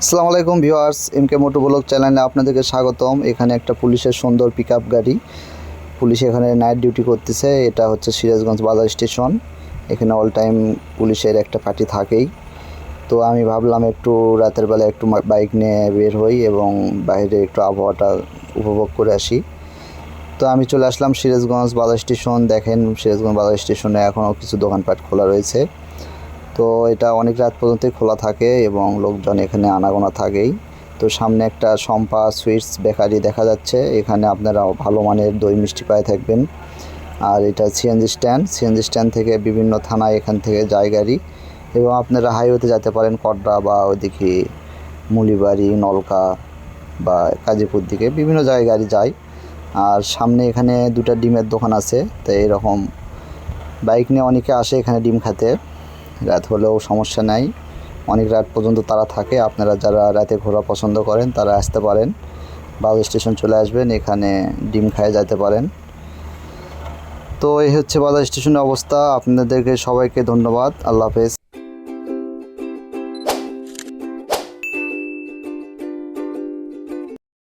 আসসালামু আলাইকুম viewers M K motor blog চ্যানেলে আপনাদেরকে স্বাগতম। এখানে একটা পুলিশের সুন্দর পিক গাড়ি। পুলিশ এখানে নাইট ডিউটি করতেছে, এটা হচ্ছে সিরাজগঞ্জ বাজার স্টেশন। এখানে অল টাইম পুলিশের একটা পার্টি থাকেই। তো আমি ভাবলাম একটু রাতের বেলা একটু বাইক নিয়ে বের হই এবং বাইরে একটু আবহাওয়াটা উপভোগ করে আসি। তো আমি চলে আসলাম সিরাজগঞ্জ বাজার স্টেশন, দেখেন সিরাজগঞ্জ বাজার স্টেশনে এখনও কিছু দোকানপাট খোলা রয়েছে। তো এটা অনেক রাত পর্যন্তই খোলা থাকে এবং লোকজন এখানে আনাগোনা থাকেই। তো সামনে একটা শম্পা সুইটস বেকারি দেখা যাচ্ছে। এখানে আপনারা ভালো মানের দই মিষ্টি পায়ে থাকবেন। আর এটা সিএনজি স্ট্যান্ড। সিএনজি স্ট্যান্ড থেকে বিভিন্ন থানায় এখান থেকে যায় গাড়ি এবং আপনারা হাইওয়েতে যেতে পারেন কড্ডা বা ওইদিকে মুলিবাড়ি, নলকা বা কাজীপুর দিকে বিভিন্ন জায়গায় গাড়ি যায়। আর সামনে এখানে দুটো ডিমের দোকান আছে। তো এরকম বাইক নিয়ে অনেকে আসে এখানে ডিম খেতে। রাত হলেও সমস্যা নাই। অনেক রাত পর্যন্ত তারা থাকে। আপনারা যারা রাতে ঘোরা পছন্দ করেন, তারা আসতে পারেন। বাস স্টেশন চলে আসবেন, এখানে ডিম খায় যেতে পারেন। তো এই হচ্ছে বাজার স্টেশনের অবস্থা। আপনাদেরকে সবাইকে ধন্যবাদ। আল্লাহ হাফেজ।